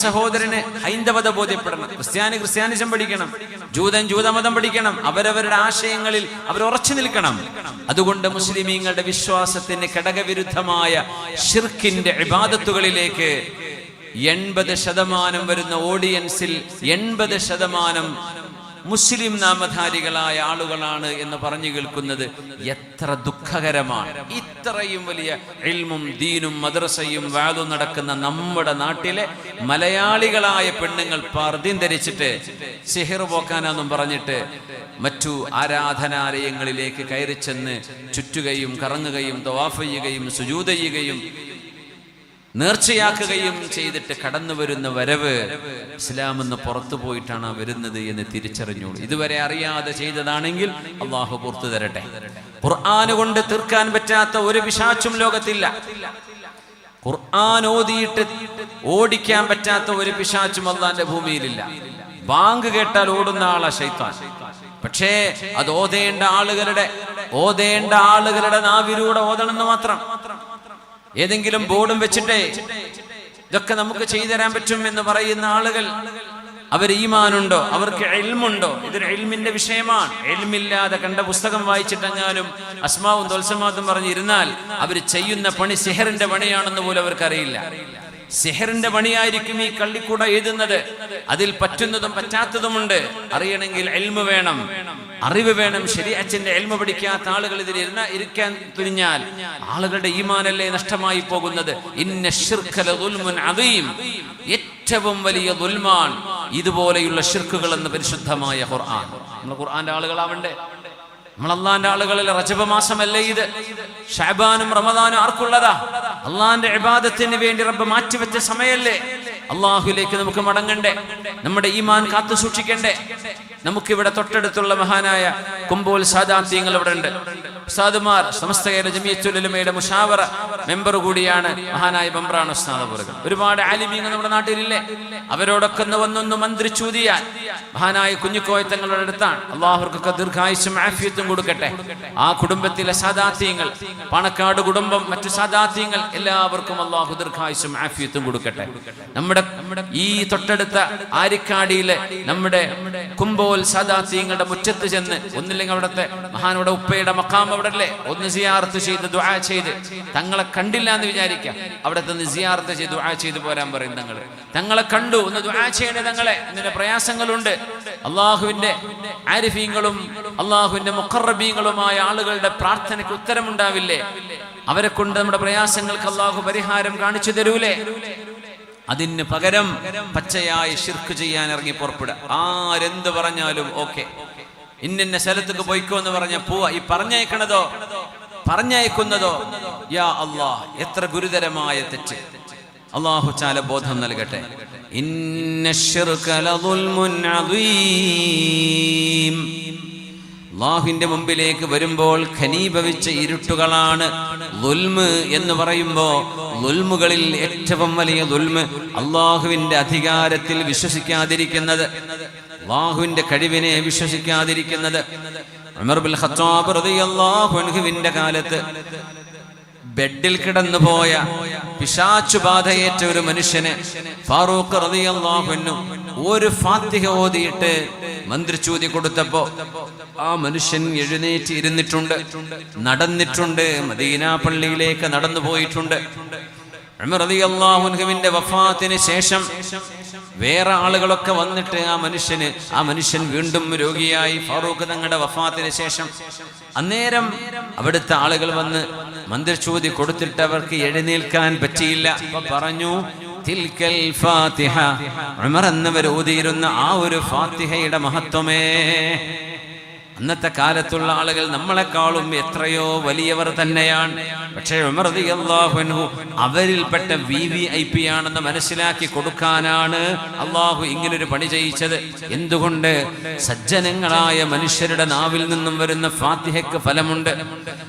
സഹോദരന് ഹൈന്ദവത ബോധ്യപ്പെടണം. ക്രിസ്ത്യാനി ക്രിസ്ത്യാനിസം പഠിക്കണം. ജൂതൻ ജൂതമതം പഠിക്കണം. അവരവരുടെ ആശയങ്ങളിൽ അവർ ഉറച്ചു നിൽക്കണം. അതുകൊണ്ട് മുസ്ലിമീങ്ങളുടെ വിശ്വാസത്തിന് ഘടകവിരുദ്ധമായ ഷിർക്കിന്റെ ഇബാദത്തുകളിലേക്ക് എൺപത് ശതമാനം വരുന്ന ഓഡിയൻസിൽ എൺപത് ശതമാനം മുസ്ലിം നാമധാരികളായ ആളുകളാണ് എന്ന് പറഞ്ഞു കേൾക്കുന്നത്. എത്ര ദുഃഖകരമാണ്. ഇത്രയും വലിയ ഇൽമും ദീനും മദ്രസയും വാലും നടക്കുന്ന നമ്മുടെ നാട്ടിലെ മലയാളികളായ പെണ്ണുങ്ങൾ പർദ്യം ധരിച്ചിട്ട് സിഹിർ പോക്കാനെന്നും പറഞ്ഞിട്ട് മറ്റു ആരാധനാലയങ്ങളിലേക്ക് കയറി ചെന്ന് ചുറ്റുകയും കറങ്ങുകയും തവാഫ് ചെയ്യുകയും സുജൂത ചെയ്യുകയും നേർച്ചയാക്കുകയും ചെയ്തിട്ട് കടന്നു വരുന്ന വരവ് ഇസ്ലാം എന്ന് പുറത്തു പോയിട്ടാണ് വരുന്നത് എന്ന് തിരിച്ചറിഞ്ഞോളൂ. ഇതുവരെ അറിയാതെ ചെയ്തതാണെങ്കിൽ അള്ളാഹു പുറത്തു തരട്ടെ. ഖുർആന് കൊണ്ട് തീർക്കാൻ പറ്റാത്ത ഒരു പിശാച്ചും ലോകത്തില്ല. ഖുർആൻ ഓതിയിട്ട് ഓടിക്കാൻ പറ്റാത്ത ഒരു പിശാച്ചും അള്ളാന്റെ ഭൂമിയിലില്ല. ബാങ്ക് കേട്ടാൽ ഓടുന്ന ആളാ ശൈത്താൻ. പക്ഷേ അത് ഓതേണ്ട ആളുകളുടെ ഓതേണ്ട ആളുകളുടെ നാവിലൂടെ ഓതണമെന്ന് മാത്രം. ഏതെങ്കിലും ബോർഡും വെച്ചിട്ടേ ഇതൊക്കെ നമുക്ക് ചെയ്തു തരാൻ പറ്റും എന്ന് പറയുന്ന ആളുകൾ അവർ ഈമാനുണ്ടോ? അവർക്ക് എൽമുണ്ടോ ഇതൊരു എൽമിന്റെ വിഷയമാണ്. എൽമില്ലാതെ കണ്ട പുസ്തകം വായിച്ചിട്ടെങ്ങാനും അസ്മാവും തൊൽസമാത്തും പറഞ്ഞിരുന്നാൽ അവർ ചെയ്യുന്ന പണി സിഹറിന്റെ പണിയാണെന്ന് പോലും അവർക്കറിയില്ല. സിഹറിന്റെ പണിയായിരിക്കും ഈ കള്ളിക്കൂട എഴുതുന്നത്. അതിൽ പറ്റുന്നതും പറ്റാത്തതുമുണ്ട്. അറിയണമെങ്കിൽ എൽമ വേണം. അറിവ് വേണം. ശരി അച്ഛന്റെ എൽമ പഠിക്കാത്ത ആളുകൾ ഇതിൽ ഇരുന്ന ഇരിക്കാൻ തുനിഞ്ഞാൽ ആളുകളുടെ ഈമാനല്ലേ നഷ്ടമായി പോകുന്നത്. ഇന്ന അദീം. ഏറ്റവും വലിയ ദുൽമാൻ ഇതുപോലെയുള്ള ഷിർക്കുകൾ എന്ന് പരിശുദ്ധമായ ഖുർആൻ. നമ്മൾ ഖുർആന്റെ ആളുകളാവണ്ടേ? നമ്മൾ അള്ളാന്റെ ആളുകളിൽ റജബ മാസമല്ലേ ഇത്? ഷാബാനും റമദാനും ആർക്കുള്ളതാ? അള്ളാന്റെ ഇബാദത്തിന് വേണ്ടി റബ്ബ് മാറ്റിവെച്ച സമയല്ലേ അള്ളാഹുലേക്ക് നമുക്ക് മടങ്ങണ്ടേ? നമ്മുടെ ഈമാൻ കാത്തു സൂക്ഷിക്കണ്ടേ? നമുക്കിവിടെ തൊട്ടടുത്തുള്ള മഹാനായ കുമ്പോൽ സാദാന്ത്യങ്ങൾ ഇവിടെ ഉണ്ട്. ഉസ്താദുമാർ സമസ്ത കേരള ജമിയത്തുലമയുടെ മുഷാവറ മെമ്പർ കൂടിയാണ് മഹാനായ ബംബ്രാണ് ഉസ്താദപുരകൾ ഒരുപാട് ആലിമീങ്ങൾ നമ്മുടെ നാട്ടിലില്ലേ? അവരോടൊക്കെ വന്നൊന്ന് മന്ത്രിച്ചൂതിയാൽ മഹാനായ കുഞ്ഞുക്കോയത്തങ്ങളുടെ അടുത്താണ്. അള്ളാഹുർക്കൊക്കെ ദീർഘായുസും ആഫിയത്തും കൊടുക്കട്ടെ. ആ കുടുംബത്തിലെ സാദാത്യങ്ങൾ പണക്കാട് കുടുംബം മറ്റു സാദാത്യങ്ങൾ എല്ലാവർക്കും അള്ളാഹു ദീർഘായുസും ആഫിയത്തും കൊടുക്കട്ടെ. നമ്മുടെ ഈ തൊട്ടടുത്ത ആരിക്കാടിയിലെ നമ്മുടെ കുമ്പോൽ സാദാത്യങ്ങളുടെ മുറ്റത്ത് ചെന്ന് ഒന്നില്ലെങ്കിൽ അവിടുത്തെ മഹാനോടെ ഉപ്പയുടെ മക്കാം അവിടെ അല്ലേ ഒന്ന് സിയാർത്ത് ചെയ്ത് ദുആ ചെയ്ത്. തങ്ങളെ കണ്ടില്ല എന്ന് വിചാരിക്കാം. അവിടെ തന്നെ സിയാർത്ത് ചെയ്ത് ദുആ ചെയ്ത് പോരാൻ പറയും തങ്ങൾ തങ്ങളെ കണ്ടു ഒന്ന് ദുആ ചെയ്യണേ തങ്ങളെ. ഇതിന്റെ പ്രയാസങ്ങളുണ്ട്. അള്ളാഹുവിന്റെ ആരിഫീങ്ങളും അള്ളാഹുവിന്റെ മുഖറബീങ്ങളുമായ ആളുകളുടെ പ്രാർത്ഥനയ്ക്ക് ഉത്തരമുണ്ടാവില്ലേ? അവരെ കൊണ്ട് നമ്മുടെ പ്രയാസങ്ങൾക്ക് അള്ളാഹു പരിഹാരം കാണിച്ചു തരൂലേ? അതിന് പകരം പച്ചയായി ഷിർക്ക് ചെയ്യാൻ ഇറങ്ങി പുറപ്പെടുക. ആരെന്ത് പറഞ്ഞാലും ഓക്കെ. ഇന്നിന്ന സ്ഥലത്തേക്ക് പോയിക്കോ എന്ന് പറഞ്ഞ പോവ ഈ പറഞ്ഞയക്കണതോ? പറഞ്ഞയക്കുന്നതോ? യാ അള്ളാ എത്ര ഗുരുതരമായ തെറ്റ്. അള്ളാഹു ചാല ബോധം നൽകട്ടെ. അള്ളാഹുവിന്റെ മുമ്പിലേക്ക് വരുമ്പോൾ ഖനീഭവിച്ച ഇരുട്ടുകളാണ് ദുൽമ് എന്ന് പറയുമ്പോ ദുൽമുകളിൽ ഏറ്റവും വലിയ ദുൽമ് അള്ളാഹുവിന്റെ അധികാരത്തിൽ വിശ്വസിക്കാതിരിക്കുന്നത്. അള്ളാഹുവിന്റെ കഴിവിനെ വിശ്വസിക്കാതിരിക്കുന്നത് കാലത്ത് ബെഡിൽ കിടന്നുപോയ പിശാച്ചുബാധയേറ്റ ഒരു മനുഷ്യന് ഫാറൂഖ് റളിയല്ലാഹു അൻഹു ഒരു ഫാത്തിഹ ഓതിയിട്ട് മന്ത്രിച്ചൂതി കൊടുത്തപ്പോ ആ മനുഷ്യൻ എഴുന്നേറ്റ് ഇരുന്നിട്ടുണ്ട് നടന്നിട്ടുണ്ട് മദീന പള്ളിയിലേക്ക് നടന്നു പോയിട്ടുണ്ട് അൻഹുവിന്റെ വഫാത്തിന് ശേഷം വേറെ ആളുകളൊക്കെ വന്നിട്ട് ആ മനുഷ്യന് ആ മനുഷ്യൻ വീണ്ടും രോഗിയായി. ഫാറൂഖ് തങ്ങളുടെ വഫാത്തിന് ശേഷം അന്നേരം അവിടുത്തെ ആളുകൾ വന്ന് മന്ത്രിച്ചൂതി കൊടുത്തിട്ട് അവർക്ക് എഴുന്നേൽക്കാൻ പറ്റിയില്ല. പറഞ്ഞു ഫാത്തിഹ. ഉമർ എന്നവർ ഓതിയിരുന്ന ആ ഒരു ഫാത്തിഹയുടെ മഹത്വമേ. അന്നത്തെ കാലത്തുള്ള ആളുകൾ നമ്മളെക്കാളും എത്രയോ വലിയവർ തന്നെയാണ്. പക്ഷേ ഉമർ റളിയല്ലാഹു അൻഹു അവരിൽപ്പെട്ട വി വി ഐ പി ആണെന്ന് മനസ്സിലാക്കി കൊടുക്കാനാണ് അള്ളാഹു ഇങ്ങനൊരു പണി ചെയ്യിച്ചത്. എന്തുകൊണ്ട്? സജ്ജനങ്ങളായ മനുഷ്യരുടെ നാവിൽ നിന്നും വരുന്ന ഫാത്തിഹയ്ക്ക് ഫലമുണ്ട്.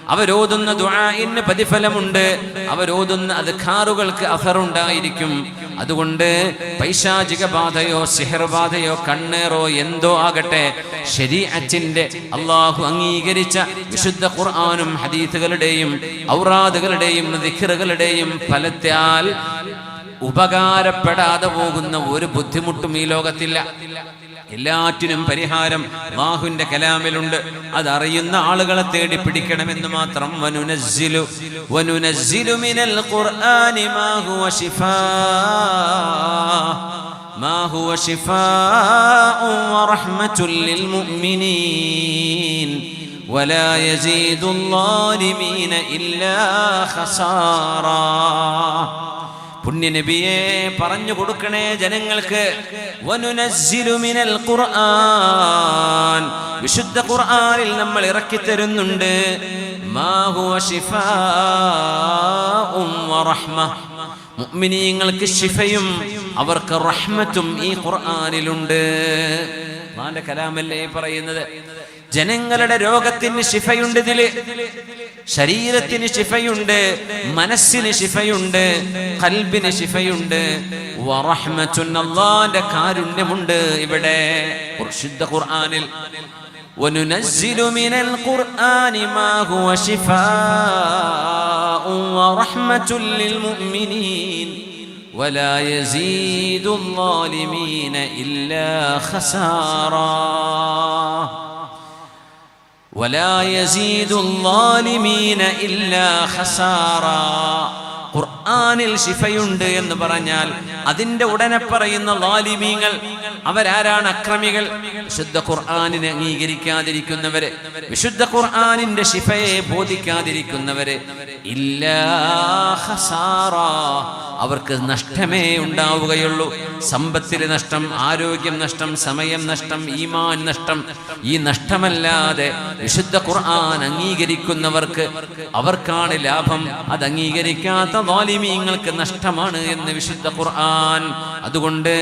അവരോതുന്ന ദുആഇന് പ്രതിഫലമുണ്ട്. അവരോതുന്ന അധികാറുകൾക്ക് അഫറുണ്ടായിരിക്കും അതുകൊണ്ട് പൈശാചിക ബാധയോ സിഹർബാധയോ കണ്ണേറോ എന്തോ ആകട്ടെ ശരീഅത്തിന്റെ അള്ളാഹു അംഗീകരിച്ച വിശുദ്ധ ഖുർആാനും ഹദീത്തുകളുടെയും ഔറാദുകളുടെയും ദിഖറുകളുടെയും ഫലത്താൽ ഉപകാരപ്പെടാതെ പോകുന്ന ഒരു ബുദ്ധിമുട്ടും ഈ ലോകത്തില്ല. എല്ലാറ്റിനും പരിഹാരം അള്ളാഹുവിന്റെ കലാമിലുണ്ട് അതറിയുന്ന ആളുകളെ തേടി പിടിക്കണമെന്ന് മാത്രം വനുനസ്സിലു വനുനസ്സിലു മിനൽ ഖുർആനി മാ ഹുവ ശിഫാ ما هو شفاء ورحمة للمؤمنين ولا يزيد الظالمين إلا خسارا പുണ്യനബിയെ പറഞ്ഞു കൊടുക്കണേ ജനങ്ങൾക്ക്. ഖുർആൻ. വിശുദ്ധ ഖുർആനിൽ നമ്മൾ ഇറക്കി തരുന്നുണ്ട്. മാ ഹുവ ശിഫാഉം വറഹ്മ മുഅ്മിനീങ്ങൾക്ക് ശിഫയും അവർക്ക് റഹ്മത്തും ഈ ഖുർആനിലുണ്ട്. കലാമല്ലേ പറയുന്നത്? ജനങ്ങളുടെ രോഗത്തിന് ശിഫയുണ്ട് ഇതില് ശരീരത്തിന് ശിഫയുണ്ട് മനസ്സിന് ശിഫയുണ്ട് കൽബിന് ശിഫയുണ്ട് വറഹ്മത്തുൻ അള്ളാന്റെ കാരുണ്യമുണ്ട് ഇവിടെ ശുദ്ധ ഖുർആനിൽ وننزل من القرآن ما هو شفاء ورحمة للمؤمنين ولا يزيد الظالمين إلا خسارا ولا يزيد الظالمين إلا خسارا ഖുർആനിൽ ശിഫയുണ്ട് എന്ന് പറഞ്ഞാൽ അതിന്റെ ഉടനെ പറയുന്ന ലാലിമീങ്ങൾ അവരാരാണ് അക്രമികൾ? വിശുദ്ധ ഖുർആാനിനെ അംഗീകരിക്കാതിരിക്കുന്നവര് വിശുദ്ധ ഖുർആനിന്റെ ശിഫയെ ബോധിക്കാതിരിക്കുന്നവര് ഇല്ലാ ഖസാറ. അവർക്ക് നഷ്ടമേ ഉണ്ടാവുകയുള്ളൂ. സമ്പത്തിന് നഷ്ടം ആരോഗ്യം നഷ്ടം സമയം നഷ്ടം ഈമാൻ നഷ്ടം. ഈ നഷ്ടമല്ലാതെ വിശുദ്ധ ഖുർആൻ അംഗീകരിക്കുന്നവർക്ക് അവർക്കാണ് ലാഭം. അത് അംഗീകരിക്കാത്ത വാലിമീങ്ങൾക്ക് നഷ്ടമാണ് എന്ന് വിശുദ്ധ ഖുർആൻ അതുകൊണ്ട്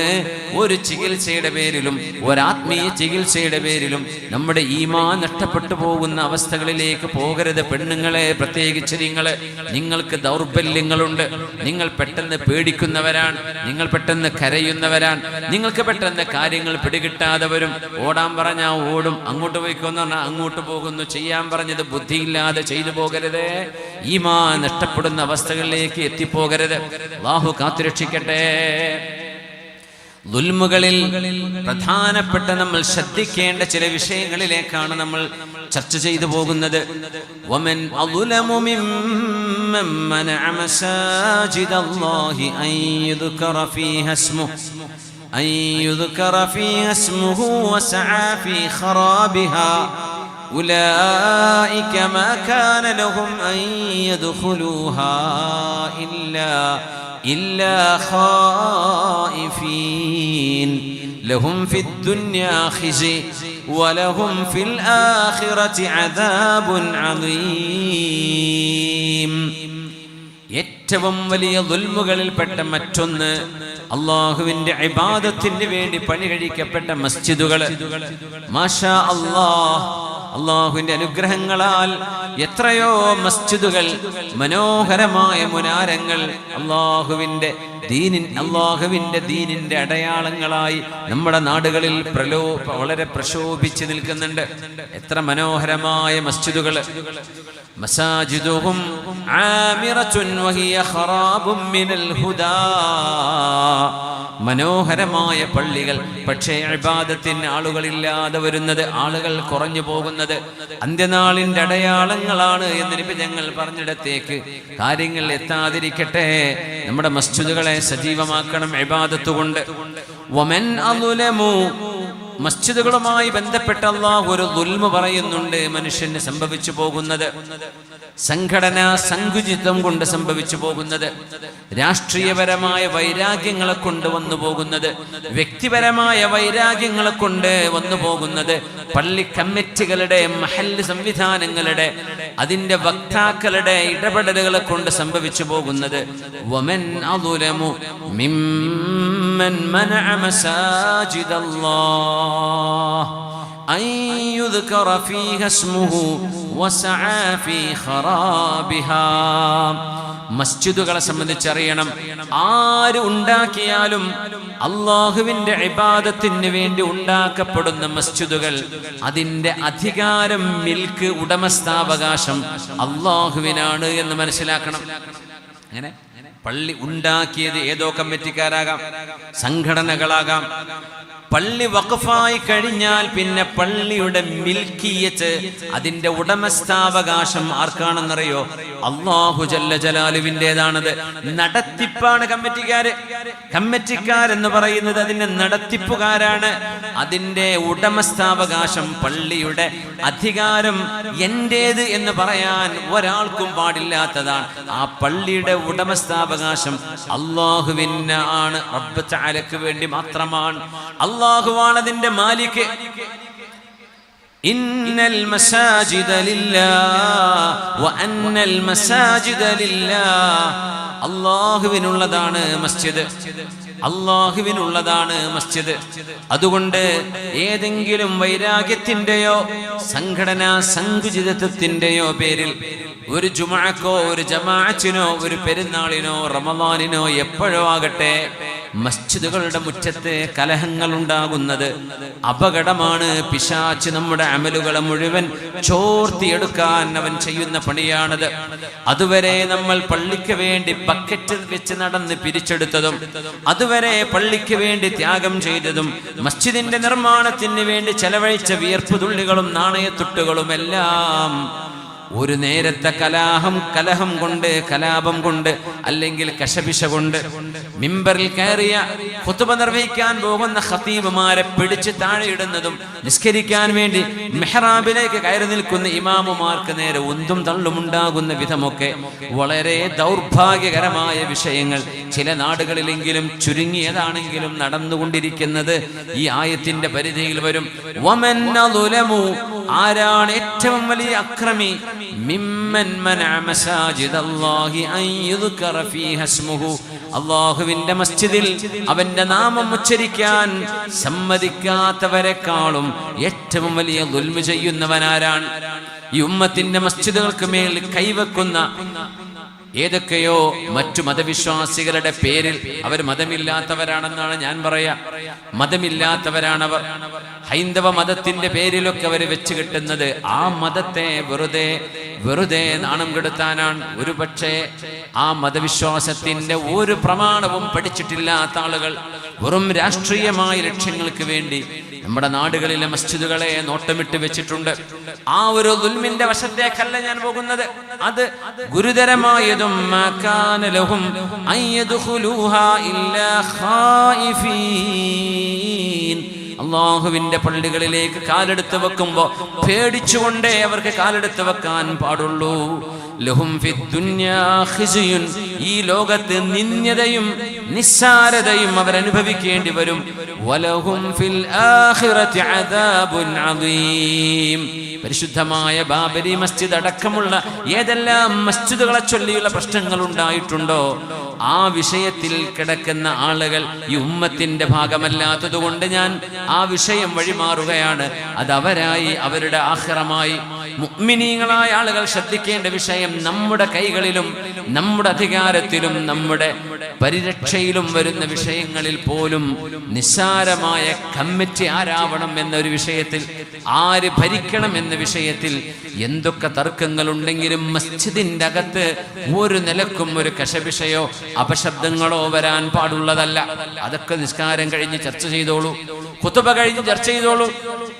ഒരു ചികിത്സയുടെ പേരിലും ഒരാത്മീയ ചികിത്സയുടെ പേരിലും നമ്മുടെ ഈമാൻ നഷ്ടപ്പെട്ടു പോകുന്ന അവസ്ഥകളിലേക്ക് പോകരുത്. പെണ്ണുങ്ങളെ പ്രത്യേകിച്ച് നിങ്ങൾ നിങ്ങൾക്ക് ദൗർബല്യങ്ങളുണ്ട്. നിങ്ങൾ പെട്ടെന്ന് പേടിക്കുന്നവരാണ്. നിങ്ങൾ പെട്ടെന്ന് കരയുന്നവരാണ്. നിങ്ങൾക്ക് പെട്ടെന്ന് കാര്യങ്ങൾ പിടികിട്ടാതെ വരും. ഓടാൻ പറഞ്ഞാൽ ഓടും. അങ്ങോട്ട് പോയിക്കോന്ന് പറഞ്ഞാൽ അങ്ങോട്ട് പോകുന്നു. ചെയ്യാൻ പറഞ്ഞത് ബുദ്ധിയില്ലാതെ ചെയ്തു പോകരുത്. ഈമാ നഷ്ടപ്പെടുന്ന അവസ്ഥകളിലേക്ക് എത്തിപ്പോകരുത്. ബാഹു കാത്തുരക്ഷിക്കട്ടെ. ദുൽമുകളിൽ പ്രധാനപ്പെട്ട നമ്മൾ ശ്രദ്ധിക്കേണ്ട ചില വിഷയങ്ങളിലേക്കാണ് നമ്മൾ ചർച്ച ചെയ്തു പോകുന്നത് വമൻ അളുലമു മിമ്മൻ മനഅ മസാജിദ അല്ലാഹി അൻ യുദ്കറ ഫീഹ ഇസ്മുഹു أن يذكر فيها اسمه وسعى في خرابها أولئك ما كان لهم أن يدخلوها إلا إلا خائفين لهم في الدنيا خزي ولهم في الآخرة عذاب عظيم ഏറ്റവും വലിയ ദുൽമുകളിൽപ്പെട്ട മറ്റൊന്ന് അള്ളാഹുവിന്റെ ഇബാദത്തിന് വേണ്ടി പണി കഴിക്കപ്പെട്ട മസ്ജിദുകൾ മാഷാ അള്ളാഹ് അള്ളാഹുവിന്റെ അനുഗ്രഹങ്ങളാൽ എത്രയോ മസ്ജിദുകൾ മനോഹരമായ മുനാരങ്ങൾ അള്ളാഹുവിന്റെ ദീനിൻ അള്ളാഹുവിന്റെ ദീനിന്റെ അടയാളങ്ങളായി നമ്മുടെ നാടുകളിൽ പ്രലോ വളരെ പ്രശോഭിച്ച് നിൽക്കുന്നുണ്ട്. എത്ര മനോഹരമായ മസ്ജിദുകൾ. مساجدهم عامرة وهي خراب من الهدى മനോഹരമായ പള്ളികൾ പക്ഷേ ഇബാദത്തിന് ആളുകളില്ലാതെ വരുന്നത് ആളുകൾ കുറഞ്ഞു പോകുന്നത് അന്ത്യനാളിന്റെ അടയാളങ്ങളാണ് എന്നിപ്പോ ഞങ്ങൾ പറഞ്ഞിടത്തേക്ക് കാര്യങ്ങൾ എത്താതിരിക്കട്ടെ നമ്മുടെ മസ്ജിദുകളെ സജീവമാക്കണം ഇബാദത്ത് കൊണ്ട് വമൻ അലുലമു മസ്ജിദുകളുമായി ബന്ധപ്പെട്ട ഒരു ദുൽമ പറയുന്നുണ്ട് മനുഷ്യന് സംഭവിച്ചു പോകുന്നത്. സംഘടന സങ്കുചിത്വം കൊണ്ട് സംഭവിച്ചു പോകുന്നത്. രാഷ്ട്രീയപരമായ വൈരാഗ്യങ്ങളെ കൊണ്ട് വന്നു പോകുന്നത്. വ്യക്തിപരമായ വൈരാഗ്യങ്ങളെ കൊണ്ട് വന്നു പോകുന്നത്. പള്ളി കമ്മിറ്റികളുടെ മഹൽ സംവിധാനങ്ങളുടെ അതിന്റെ വക്താക്കളുടെ ഇടപെടലുകളെ കൊണ്ട് സംഭവിച്ചു പോകുന്നത്. വമൻ അദുലമു മിമ്മൻ മനഅ മസാജിദല്ലാഹ് أن يذكر فيها اسمه وسعى في خرابها മസ്ജിദുകളെ സംബന്ധിച്ചറിയണം ആര് ഉണ്ടാക്കിയാലും അള്ളാഹുവിന്റെ ഇബാദത്തിന് വേണ്ടി ഉണ്ടാക്കപ്പെടുന്ന മസ്ജിദുകൾ അതിന്റെ അധികാരം മിൽക്ക് ഉടമസ്ഥാവകാശം അള്ളാഹുവിനാണ് എന്ന് മനസ്സിലാക്കണം അങ്ങനെ പള്ളി ഉണ്ടാക്കിയത് ഏതോ കമ്മിറ്റിക്കാരാകാം സംഘടനകളാകാം. പള്ളി വഖഫായി കഴിഞ്ഞാൽ പിന്നെ പള്ളിയുടെ മിൽക്കിയത് അതിന്റെ ഉടമസ്ഥാവകാശം ആർക്കാണെന്നറിയോ? അള്ളാഹു ജല്ല ജലാലുവിന്റെതാണത്. നടത്തിപ്പാണ് കമ്മിറ്റിക്കാര്. കമ്മിറ്റിക്കാരെന്ന് പറയുന്നത് അതിന്റെ നടത്തിപ്പുകാരാണ്. അതിന്റെ ഉടമസ്ഥാവകാശം പള്ളിയുടെ അധികാരം എന്റേത് എന്ന് പറയാൻ ഒരാൾക്കും പാടില്ലാത്തതാണ്. ആ പള്ളിയുടെ ഉടമസ്ഥാവകാശം അള്ളാഹുവിന് ആണ്. റബ്ബ് ചാലക്ക് വേണ്ടി മാത്രമാണ്. അള്ളാഹുവാണ് അതിന്റെ മാലിക്. ഇന്നൽ المساجد لله വഅന്നൽ മസാജിദ ലില്ലാഹ് അള്ളാഹുവിനുള്ളതാണ് മസ്ജിദ്. അള്ളാഹുവിനുള്ളതാണ് മസ്ജിദ്. അതുകൊണ്ട് ഏതെങ്കിലും വൈരാഗ്യത്തിന്റെയോ സംഘടനാ സങ്കുചിതത്വത്തിന്റെയോ പേരിൽ ഒരു ജുമാക്കോ ഒരു ജമാഅത്തിനോ ഒരു പെരുന്നാളിനോ റമദാനിനോ എപ്പോഴോ ആകട്ടെ മസ്ജിദുകളുടെ മുറ്റത്ത് കലഹങ്ങൾ ഉണ്ടാകുന്നത് അപകടമാണ്. പിശാച്ച് നമ്മുടെ അമലുകളെ മുഴുവൻ ചോർത്തിയെടുക്കാൻ അവൻ ചെയ്യുന്ന പണിയാണത്. അതുവരെ നമ്മൾ പള്ളിക്ക് വേണ്ടി പക്കറ്റിൽ വെച്ച് നടന്ന് പിരിച്ചെടുത്തതും അതുവരെ പള്ളിക്ക് വേണ്ടി ത്യാഗം ചെയ്തതും മസ്ജിദിന്റെ നിർമ്മാണത്തിന് വേണ്ടി ചെലവഴിച്ച വിയർപ്പ് തുള്ളികളും നാണയത്തുട്ടുകളും എല്ലാം ഒരു നേരത്തെ കലാഹം കലഹം കൊണ്ട് കലാപം കൊണ്ട് അല്ലെങ്കിൽ കശപിശ കൊണ്ട് മിമ്പറിൽ കയറിയ കുത്തുബ നിർവഹിക്കാൻ പോകുന്ന ഖത്തീബുമാരെ പിടിച്ച് താഴെയിടുന്നതും നിസ്കരിക്കാൻ വേണ്ടി മെഹ്റാബിലേക്ക് കയറി നിൽക്കുന്ന ഇമാമുമാർക്ക് നേരെ ഉന്തും തള്ളുമുണ്ടാകുന്ന വിധമൊക്കെ വളരെ ദൗർഭാഗ്യകരമായ വിഷയങ്ങൾ. ചില നാടുകളിലെങ്കിലും ചുരുങ്ങിയതാണെങ്കിലും നടന്നുകൊണ്ടിരിക്കുന്നത് ഈ ആയത്തിന്റെ പരിധിയിൽ വരും. ആരാണ് ഏറ്റവും വലിയ അക്രമി? മിമ്മൻ മനഅ മസാജിദല്ലാഹി അൻ യുദ്കറ ഫീഹ ഇസ്മുഹു. അല്ലാഹുവിന്റെ മസ്ജിദിൽ അവന്റെ നാമം ഉച്ചരിക്കാൻ സമ്മതിക്കാത്തവരെക്കാളും ഏറ്റവും വലിയ ദുൽമ ചെയ്യുന്നവനാരാണ്. ഈ ഉമ്മത്തിന്റെ മസ്ജിദുകൾക്ക് മേൽ കൈവെക്കുന്ന ഏതൊക്കെയോ മറ്റു മതവിശ്വാസികളുടെ പേരിൽ അവർ മതമില്ലാത്തവരാണെന്നാണ് ഞാൻ പറയാ. മതമില്ലാത്തവരാണവർ. ഹൈന്ദവ മതത്തിന്റെ പേരിലൊക്കെ അവർ വെച്ച് കിട്ടുന്നത് ആ മതത്തെ വെറുതെ വെറുതെ നാണം കെടുത്താനാണ്. ഒരു പക്ഷേ ആ മതവിശ്വാസത്തിന്റെ ഒരു പ്രമാണവും പഠിച്ചിട്ടില്ലാത്ത ആളുകൾ വെറും രാഷ്ട്രീയമായ ലക്ഷ്യങ്ങൾക്ക് വേണ്ടി നമ്മുടെ നാടുകളിലെ മസ്ജിദുകളെ നോട്ടമിട്ട് വെച്ചിട്ടുണ്ട്. ആ ഒരു ദുൽമിന്റെ വശത്തേക്കല്ല ഞാൻ പോകുന്നത്. അത് ഗുരുതരമായതും അള്ളാഹുവിന്റെ പള്ളികളിലേക്ക് കാലെടുത്ത് വെക്കുമ്പോ പേടിച്ചുകൊണ്ടേ അവർക്ക് കാലെടുത്ത് വെക്കാൻ പാടുള്ളൂ. ലഹും. ഈ ലോകത്ത് നിന്യതയും നിസ്സാരതയും അവരനുഭവിക്കേണ്ടി വരും. വലഹും ഫിൽ അദാബുൻ അദീം. പരിശുദ്ധമായ ബാബരി മസ്ജിദ് അടക്കമുള്ള ഏതെല്ലാം മസ്ജിദുകളെ ചൊല്ലിയുള്ള പ്രശ്നങ്ങൾ ഉണ്ടായിട്ടുണ്ടോ? ആ വിഷയത്തിൽ കിടക്കുന്ന ആളുകൾ ഈ ഉമ്മത്തിന്റെ ഭാഗമല്ലാത്തത് കൊണ്ട് ഞാൻ ആ വിഷയം വഴിമാറുകയാണ്. അത് അവരായി അവരുടെ ആഹ്റമായി. മുഅ്മിനീങ്ങളായ ആളുകൾ ശ്രദ്ധിക്കേണ്ട വിഷയം നമ്മുടെ കൈകളിലും നമ്മുടെ അധികാരത്തിലും നമ്മുടെ പരിരക്ഷയിലും വരുന്ന വിഷയങ്ങളിൽ പോലും നിസ്സാരമായ കമ്മിറ്റി ആരാവണം എന്നൊരു വിഷയത്തിൽ ആര് ഭരിക്കണം എന്ന വിഷയത്തിൽ എന്തൊക്കെ തർക്കങ്ങൾ ഉണ്ടെങ്കിലും മസ്ജിദിന്റെ അകത്ത് ഒരു നിലക്കും ഒരു കശപിഷയോ അപശബ്ദങ്ങളോ വരാൻ പാടുള്ളതല്ല. അതൊക്കെ നിസ്കാരം കഴിഞ്ഞ് ചർച്ച ചെയ്തോളൂ. കുത്തുബ കഴിഞ്ഞ് ചർച്ച ചെയ്തോളൂ.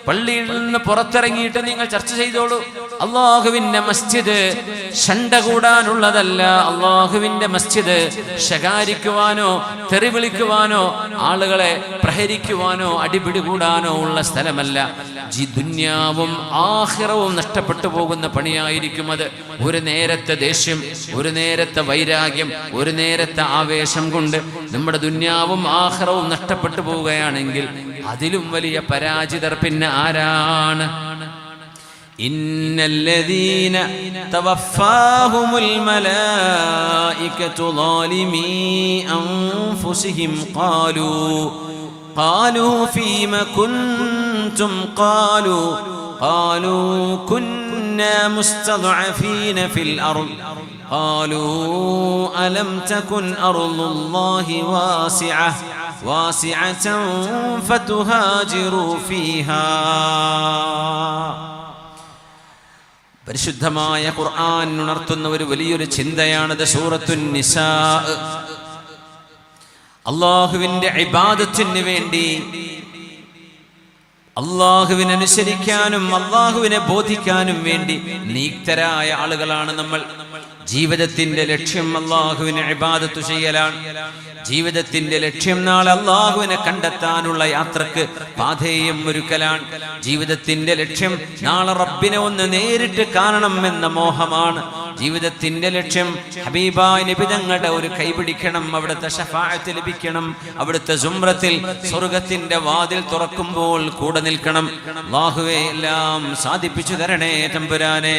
പള്ളിയിൽ നിന്ന് പുറത്തിറങ്ങിയിട്ട് നിങ്ങൾ ചർച്ച ചെയ്തോളൂ. അള്ളാഹുവിന്റെ മസ്ജിദ് ഷണ്ട കൂടാനുള്ളതല്ല. അള്ളാഹുവിന്റെ മസ്ജിദ് ശകാരിക്കുവാനോ തെറി വിളിക്കുവാനോ ആളുകളെ പ്രഹരിക്കുവാനോ അടിപിടി കൂടാനോ ഉള്ള സ്ഥലമല്ല. ദുന്യാവും ആഹിറവും നഷ്ടപ്പെട്ടു പോകുന്ന പണിയായിരിക്കും അത്. ഒരു നേരത്തെ ദേഷ്യം ഒരു നേരത്തെ വൈരാഗ്യം ഒരു നേരത്തെ ആവേശം കൊണ്ട് നമ്മുടെ ദുന്യാവും ആഹ്റവും നഷ്ടപ്പെട്ടു പോവുകയാണെങ്കിൽ അതിലും വലിയ പരാജിതർ പിന്നെ ആരാണ്? إن الذين توفاهم الملائكة ظالمي أنفسهم قالوا قالوا فيم كنتم؟ قالوا قالوا كنا مستضعفين في الأرض. قالوا ألم تكن أرض الله واسعة واسعة فتهاجروا فيها. പരിശുദ്ധമായ ഖുർആൻ ഉണർത്തുന്ന ഒരു വലിയൊരു ചിന്തയാണത് സൂറത്തുൻ നിസാ. അള്ളാഹുവിന്റെ ഇബാദത്തിന് വേണ്ടി അള്ളാഹുവിനനുസരിക്കാനും അള്ളാഹുവിനെ ബോധിക്കാനും വേണ്ടി നീക്തരായ ആളുകളാണ് നമ്മൾ. ജീവിതത്തിന്റെ ലക്ഷ്യം അള്ളാഹുവിനെ ഇബാദത്ത് ചെയ്യലാണ്. ജീവിതത്തിന്റെ ലക്ഷ്യം നാളെ അള്ളാഹുവിനെ കണ്ടെത്താനുള്ള യാത്രയ്ക്ക് പാധേയം ഒരുക്കലാണ്. ജീവിതത്തിന്റെ ലക്ഷ്യം നാളെ റബ്ബിനെ ഒന്ന് നേരിട്ട് കാണണം എന്ന മോഹമാണ്. ജീവിതത്തിന്റെ ലക്ഷ്യം ഹബീബായ നിബിതങ്ങളുടെ ഒരു കൈപിടിക്കണം അവിടുത്തെ ഷഫായത്ത് ലഭിക്കണം അവിടുത്തെ സുമ്രത്തിൽ സ്വർഗത്തിന്റെ വാതിൽ തുറക്കുമ്പോൾ കൂടെ നിൽക്കണം. അള്ളാഹുവെ എല്ലാം സാധിപ്പിച്ചു തരണേ തമ്പുരാനേ.